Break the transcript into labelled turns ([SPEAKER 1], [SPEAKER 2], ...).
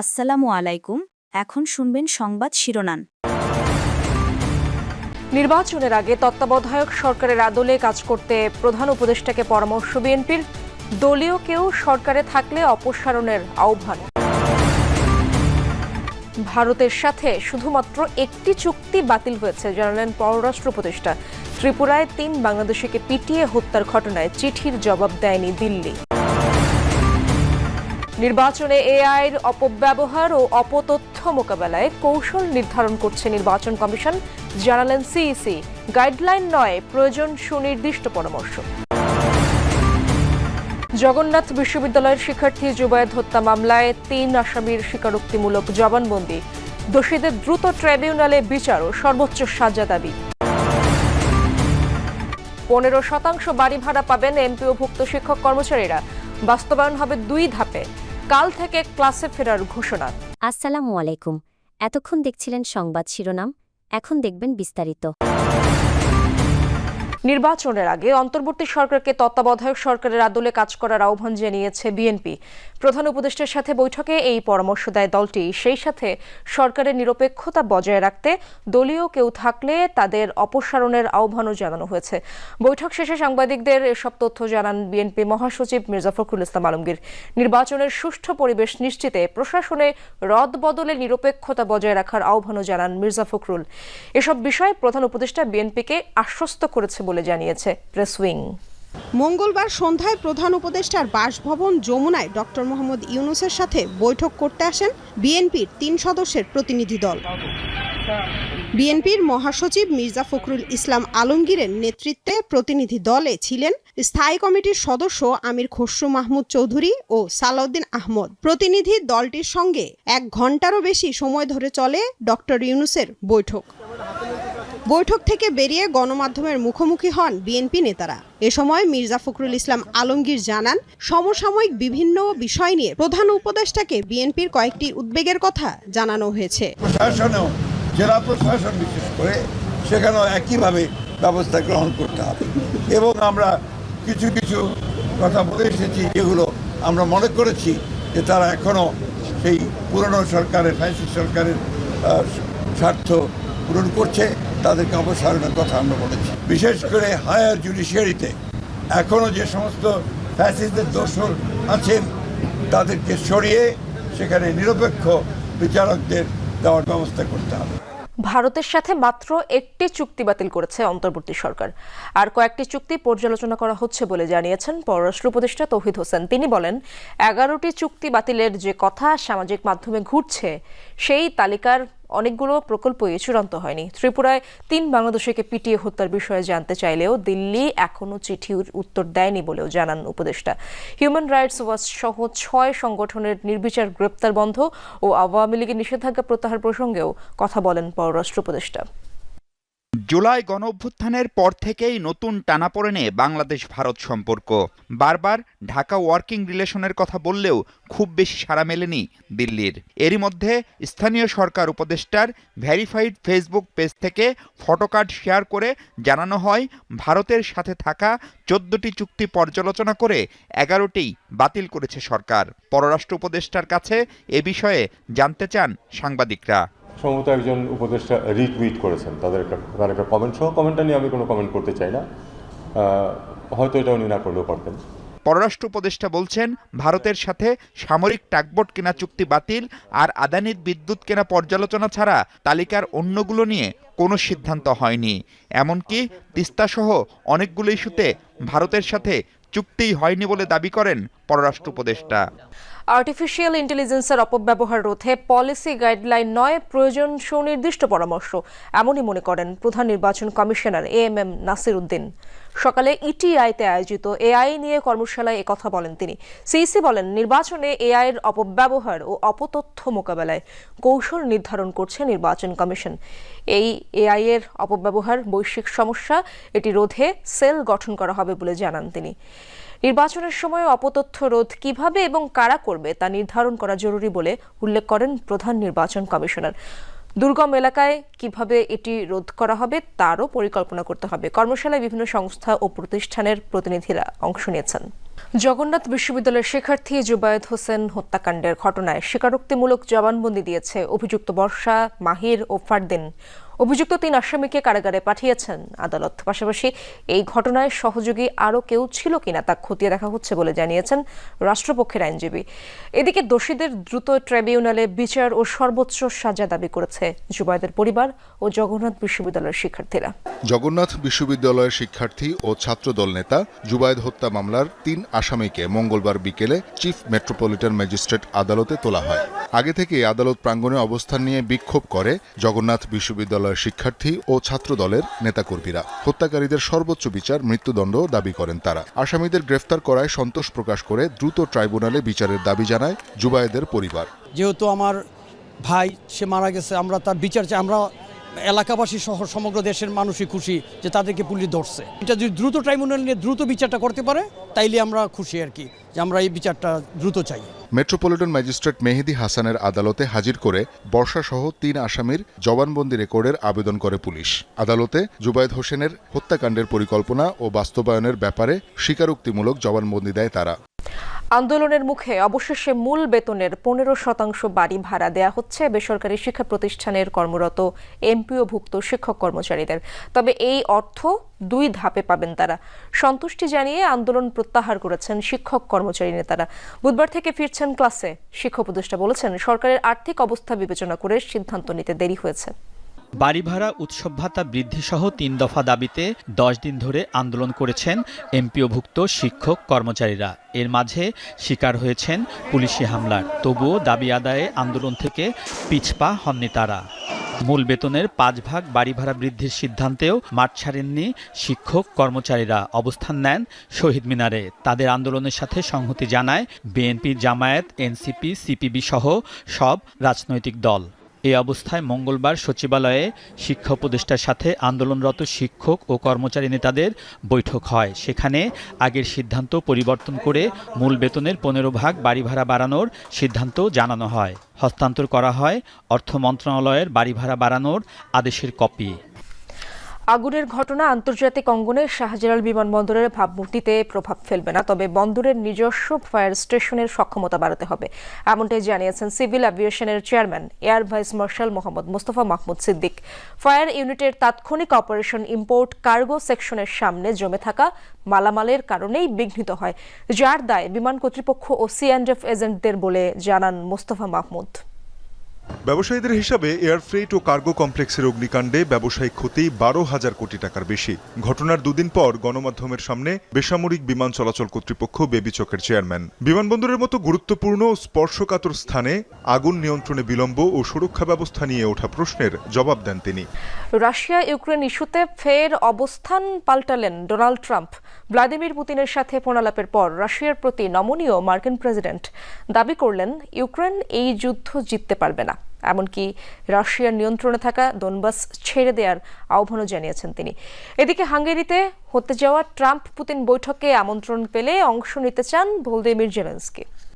[SPEAKER 1] আসসালামু আলাইকুম, এখন শুনবেন সংবাদ শিরোনাম।
[SPEAKER 2] নির্বাচনের আগে তত্ত্বাবধায়ক সরকারের আদলে কাজ করতে প্রধান উপদেষ্টাকে পরামর্শ বিএনপির, দলীয় কেউ সরকারে থাকলে অপসারণের আহ্বান। ভারতের সাথে শুধুমাত্র একটি চুক্তি বাতিল হয়েছে জানালেন পররাষ্ট্র উপদেষ্টা। ত্রিপুরায় তিন বাংলাদেশিকে পিটিয়ে হত্যার ঘটনায় চিঠির জবাব দেয়নি দিল্লি। নির্বাচনে এআইয়ের অপব্যবহার ও অপতথ্য মোকাবেলায় কৌশল নির্ধারণ করছে নির্বাচন কমিশন, জানালেন সিইসি। গাইডলাইন নয়, প্রয়োজন সুনির্দিষ্ট পরামর্শ। জগন্নাথ বিশ্ববিদ্যালয়ের শিক্ষার্থী জুবায়েদ হত্যা মামলায় তিন আসামির স্বীকারোক্তিমূলক জবানবন্দি। দোষীদের দ্রুত ট্রাইব্যুনালে বিচার ও সর্বোচ্চ সাজা দাবি। পনেরো শতাংশ বাড়ি ভাড়া পাবেন এমপিওভুক্ত শিক্ষক কর্মচারীরা। বাস্তবায়ন হবে দুই ধাপে। কাল থেকে ক্লাসে ফেরার ঘোষণা।
[SPEAKER 3] আসসালামু আলাইকুম। এতক্ষণ দেখছিলেন সংবাদ শিরোনাম, এখন দেখবেন বিস্তারিত।
[SPEAKER 2] নির্বাচনের আগে অন্তর্বর্তী সরকারকে তত্ত্বাবধায়ক সরকারের আদলে কাজ করার আহ্বান জানিয়েছে বিএনপি। প্রধান উপদেষ্টার সাথে বৈঠকে এই পরামর্শ দেয় দলটি। সেই সাথে সরকারের নিরপেক্ষতা বজায় রাখতে দলীয় কেউ থাকলে তাদের অপসারণের আহ্বানও জানানো হয়েছে। বৈঠক শেষে সাংবাদিকদের এসব তথ্য জানান বিএনপি মহাসচিব মির্জা ফখরুল ইসলাম আলমগীর। নির্বাচনের সুষ্ঠু পরিবেশ নিশ্চিতে প্রশাসনে রদ বদলে নিরপেক্ষতা বজায় রাখার আহ্বানও জানান মির্জা ফখরুল। এসব বিষয়ে প্রধান উপদেষ্টা বিএনপিকে আশ্বস্ত করেছে বলে জানিয়েছে প্রেস উইং।
[SPEAKER 4] মঙ্গলবার সন্ধ্যায় প্রধান উপদেষ্টার বাসভবন যমুনায় ডক্টর মোহাম্মদ ইউনুসের সাথে বৈঠক করতে আসেন বিএনপির তিন সদস্যের প্রতিনিধি দল। বিএনপির মহাসচিব মির্জা ফখরুল ইসলাম আলমগীরের নেতৃত্বে প্রতিনিধি দলে ছিলেন স্থায়ী কমিটির সদস্য আমির খসরু মাহমুদ চৌধুরী ও সালাউদ্দিন আহমদ। প্রতিনিধি দলটির সঙ্গে এক ঘন্টারও বেশি সময় ধরে চলে ডক্টর ইউনুসের বৈঠক। বৈঠক থেকে বেরিয়ে গণমাধ্যমের মুখোমুখি হন বিএনপি নেতারা। এ সময় মির্জা ফখরুল ইসলাম আলমগীর জানান, সমসাময়িক বিভিন্ন বিষয় নিয়ে প্রধান উপদেষ্টাকে বিএনপির কয়েকটি উদ্বেগের কথা জানানো হয়েছে।
[SPEAKER 5] প্রশাসনেও, জেলা প্রশাসন বিশেষ করে, সেখানেও একইভাবে ব্যবস্থা গ্রহণ করতে হবে। এবং আমরা কিছু কিছু কথা বলে এসেছি, যেগুলো আমরা মনে করেছি যে তারা এখনও সেই পুরনো সরকারের ফ্যাসিস সরকারের স্বার্থ পূরণ করছে। তাদেরকে অপসারণের কথা আমরা বলেছি। বিশেষ করে হায়ার জুডিশিয়ারিতে এখনও যে সমস্ত ফ্যাসিসদের দোষর আছেন, তাদেরকে সরিয়ে সেখানে নিরপেক্ষ বিচারকদের দেওয়ার ব্যবস্থা করতে হবে।
[SPEAKER 2] ভারতের সাথে মাত্র একটি চুক্তি বাতিল করেছে অন্তর্বর্তী সরকার। আর কয়েকটি চুক্তি পর্যালোচনা করা হচ্ছে বলে জানিয়েছেন পররাষ্ট্র উপদেষ্টা তৌহিদ হোসেন। তিনি বলেন, এগারোটি চুক্তি বাতিলের যে কথা সামাজিক মাধ্যমে ঘুরছে, সেই তালিকার অনেকগুলো প্রকল্পই চূড়ান্ত হয়নি। ত্রিপুরায় তিন বাংলাদেশিকে পিটিয়ে হত্যার বিষয়ে জানতে চাইলেও দিল্লি এখনও চিঠির উত্তর দেয়নি বলেও জানান উপদেষ্টা। হিউম্যান রাইটস ওয়াচ সহ ছয় সংগঠনের নির্বিচার গ্রেপ্তার বন্ধ ও আওয়ামী লীগের নিষেধাজ্ঞা প্রত্যাহার প্রসঙ্গেও কথা বলেন পররাষ্ট্র উপদেষ্টা।
[SPEAKER 6] জুলাই গণ অভ্যুত্থানের পর থেকেই নতুন টানাপোড়েনে বাংলাদেশ ভারত সম্পর্ক। বারবার ঢাকা ওয়ার্কিং রিলেশনের কথা বললেও খুব বেশি সাড়া মেলেনি দিল্লির। এরই মধ্যে স্থানীয় সরকার উপদেষ্টার ভেরিফাইড ফেসবুক পেজ থেকে ফটোকার্ড শেয়ার করে জানানো হয়, ভারতের সাথে থাকা চোদ্দটি চুক্তি পর্যালোচনা করে এগারোটি বাতিল করেছে সরকার। পররাষ্ট্র উপদেষ্টার কাছে এ বিষয়ে জানতে চান সাংবাদিকরা।
[SPEAKER 7] সম্ভবত একজন উপদেষ্টা রিটুইট করেছেন। তাদের একটা, তার একটা কমেন্ট সহ কমেন্টটা নিয়ে আমি কোনো কমেন্ট করতে চাই না। হয়তো এটা উনি না করলেও পারতেন।
[SPEAKER 6] পররাষ্ট্র উপদেষ্টা বলছেন, ভারতের সাথে সামরিক টাকবোট কেনা চুক্তি বাতিল আর আদানির বিদ্যুৎ কেনা পর্যালোচনা ছাড়া তালিকার অন্যগুলো নিয়ে কোনো সিদ্ধান্ত হয়নি। এমনকি তিস্তাসহ অনেকগুলো ইস্যুতে ভারতের সাথে চুক্তিই হয়নি বলে দাবি করেন পররাষ্ট্র উপদেষ্টা।
[SPEAKER 2] আর্টিফিশিয়াল ইন্টেলিজেন্সের অপব্যবহার রোধে পলিসি গাইডলাইন নয়, প্রয়োজন সুনির্দিষ্ট পরামর্শ, এমনই মনে করেন প্রধান নির্বাচন commissioner A M M Nasir Uddin সকালে ইটিআইতে আয়োজিত এআই নিয়ে কর্মশালায় একথা বলেন তিনি। সিইসি বলেন, নির্বাচনে এআই এর অপব্যবহার ও অপতথ্য মোকাবেলায় কৌশল নির্ধারণ করছে নির্বাচন কমিশন। এই এআই এর অপব্যবহার বৈশ্বিক সমস্যা, এটি রোধে সেল গঠন করা হবে বলে জানান তিনি। নির্বাচনের সময় অপতথ্য রোধ কীভাবে এবং কারা করবে তা নির্ধারণ করা জরুরি বলে উল্লেখ করেন প্রধান নির্বাচন কমিশনার। দুর্গম এলাকায় কীভাবে এটি রোধ করা হবে তারও পরিকল্পনা করতে হবে। কর্মশালায় বিভিন্ন সংস্থা ও প্রতিষ্ঠানের প্রতিনিধিরা অংশ নিয়েছেন। জগন্নাথ বিশ্ববিদ্যালয়ের শিক্ষার্থী জুবায়েদ হোসেন হত্যাকাণ্ডের ঘটনায় স্বীকারোক্তিমূলক জবানবন্দি দিয়েছে অভিযুক্ত বর্ষা মাহির ও ফারদিন। অভিযুক্ত তিন আসামিকে কারাগারে পাঠিয়েছেন আদালত। পাশাপাশি এই ঘটনায় সহযোগী আরও কেউ ছিল কিনা তা খতিয়ে দেখা হচ্ছে বলে জানিয়েছেন রাষ্ট্রপক্ষের আইনজীবী। এদিকে দোষীদের দ্রুত ট্রাইব্যুনালে বিচার ও সর্বোচ্চ সাজা দাবি করেছে জুবায়েদের পরিবার ও জগন্নাথ বিশ্ববিদ্যালয়ের শিক্ষার্থীরা।
[SPEAKER 8] জগন্নাথ বিশ্ববিদ্যালয়ের শিক্ষার্থী ও ছাত্রদল নেতা জুবায়েদ হত্যা মামলার তিন আসামিকে মঙ্গলবার বিকেলে চিফ মেট্রোপলিটন ম্যাজিস্ট্রেট আদালতে তোলা হয়। আগে থেকে আদালত প্রাঙ্গণে অবস্থান নিয়ে বিক্ষোভ করে জগন্নাথ বিশ্ববিদ্যালয়ের শিক্ষার্থী ও ছাত্র দলের নেতাকর্মীরা। হত্যাকারীদের সর্বোচ্চ বিচার, মৃত্যুদণ্ড দাবি করেন তারা। আসামিদের গ্রেফতার করায় সন্তোষ প্রকাশ করে দ্রুত ট্রাইব্যুনালে বিচারের দাবি জানায় জুবায়েদের পরিবার।
[SPEAKER 9] যেহেতু আমার ভাই, সে মারা গেছে, আমরা তার বিচার চাই, আমরা এলাকাবাসী সহ সমগ্র দেশের মানুষই খুশি যে তাদেরকে পুলিশ ধরছে। এটা যদি দ্রুত ট্রাইব্যুনাল নিয়ে দ্রুত বিচারটা করতে পারে, তাইলে আমরা খুশি আর কি যে আমরা এই বিচারটা দ্রুত চাই।
[SPEAKER 8] মেট্রোপলিটন ম্যাজিস্ট্রেট মেহেদি হাসানের আদালতে হাজির করে বর্ষাসহ তিন আসামির জবানবন্দি রেকর্ডের আবেদন করে পুলিশ। আদালতে জুবায়েদ হোসেনের হত্যাকাণ্ডের পরিকল্পনা ও বাস্তবায়নের ব্যাপারে স্বীকারোক্তিমূলক জবানবন্দি দেয় তারা।
[SPEAKER 2] আন্দোলনের মুখে অবশেষে মূল বেতনের পনেরো শতাংশ বাড়ি ভাড়া দেয়া হচ্ছে। বেসরকারি শিক্ষা প্রতিষ্ঠানের কর্মরত এমপিওভুক্ত শিক্ষক কর্মচারীদের। তবে এই অর্থ দুই ধাপে পাবেন তারা। সন্তুষ্টি জানিয়ে আন্দোলন প্রত্যাহার করেছেন শিক্ষক কর্মচারী নেতারা। বুধবার থেকে ফিরছেন ক্লাসে। শিক্ষা উপদেষ্টা বলেছেন, সরকারের আর্থিক অবস্থা বিবেচনা করে সিদ্ধান্ত নিতে দেরি হয়েছে।
[SPEAKER 10] বাড়ি ভাড়া উৎসব ভাতা বৃদ্ধিসহ তিন দফা দাবিতে দশ দিন ধরে আন্দোলন করেছেন এমপিওভুক্ত শিক্ষক কর্মচারীরা। এর মাঝে শিকার হয়েছেন পুলিশি হামলার। তবুও দাবি আদায়ে আন্দোলন থেকে পিছপা হননি তারা। মূল বেতনের পাঁচ ভাগ বাড়ি ভাড়া বৃদ্ধির সিদ্ধান্তেও মাঠ ছাড়েননি শিক্ষক কর্মচারীরা। অবস্থান নেন শহীদ মিনারে। তাদের আন্দোলনের সাথে সংহতি জানায় বিএনপি জামায়াত, এনসিপি, সিপিবি সহ সব রাজনৈতিক দল। এই অবস্থায় মঙ্গলবার সচিবালয়ে শিক্ষা উপদেষ্টার সাথে আন্দোলনরত শিক্ষক ও কর্মচারী নেতাদের বৈঠক হয়। সেখানে আগের সিদ্ধান্ত পরিবর্তন করে মূল বেতনের পনেরো ভাগ বাড়ি ভাড়া বাড়ানোর সিদ্ধান্ত জানানো হয়। হস্তান্তর করা হয় অর্থ মন্ত্রণালয়ের বাড়ি ভাড়া বাড়ানোর আদেশের কপি।
[SPEAKER 2] আগুনের ঘটনা আন্তর্জাতিক অঙ্গনে শাহজালাল বিমানবন্দরের ভাবমূর্তিতে প্রভাব ফেলবে না, তবে বন্দরের নিজস্ব ফায়ার স্টেশনের সক্ষমতা বাড়াতে হবে, এমনটাই জানিয়েছেন civil অ্যাভিয়েশনের chairman, air vice marshal Mohammad Mostafa Mahmud Siddique. Fire ইউনিটের তাৎক্ষণিক অপারেশন ইম্পোর্ট কার্গো সেকশনের সামনে জমে থাকা মালামালের কারণেই বিঘ্নিত হয়, যার দায় বিমান কর্তৃপক্ষ ও সিএন্ডএফ এজেন্টদের বলে জানান মোস্তফা মাহমুদ।
[SPEAKER 11] ব্যবসায়ীদের হিসাবে এয়ার ফ্রেট ও কার্গো কমপ্লেক্সের অগ্নিকাণ্ডে ব্যবসায়িক ক্ষতি বারো হাজার কোটি টাকার বেশি। ঘটনার দুদিন পর গণমাধ্যমের সামনে বেসামরিক বিমান চলাচল কর্তৃপক্ষ বেবিচকের চেয়ারম্যান। বিমানবন্দরের মতো গুরুত্বপূর্ণ স্পর্শকাতর স্থানে আগুন নিয়ন্ত্রণে বিলম্ব ও সুরক্ষা ব্যবস্থা নিয়ে ওঠা প্রশ্নের জবাব দেন তিনি।
[SPEAKER 2] রাশিয়া ইউক্রেন ইস্যুতে ফের অবস্থান পাল্টালেন ডোনাল্ড ট্রাম্প। ভ্লাদিমির পুতিনের সাথে ফোনালাপের পর রাশিয়ার প্রতি নমনীয় মার্কিন প্রেসিডেন্ট দাবি করলেন, ইউক্রেন এই যুদ্ধ জিততে পারবে না। এমনকি রাশিয়ার নিয়ন্ত্রণে থাকা দনবাস ছেড়ে দেওয়ার আহ্বানও জানিয়েছেন তিনি। এদিকে হাঙ্গেরিতে হতে যাওয়া ট্রাম্প পুতিন বৈঠকে আমন্ত্রণ পেলে অংশ নিতে চান ভোলদিমির জেলেন্সকি।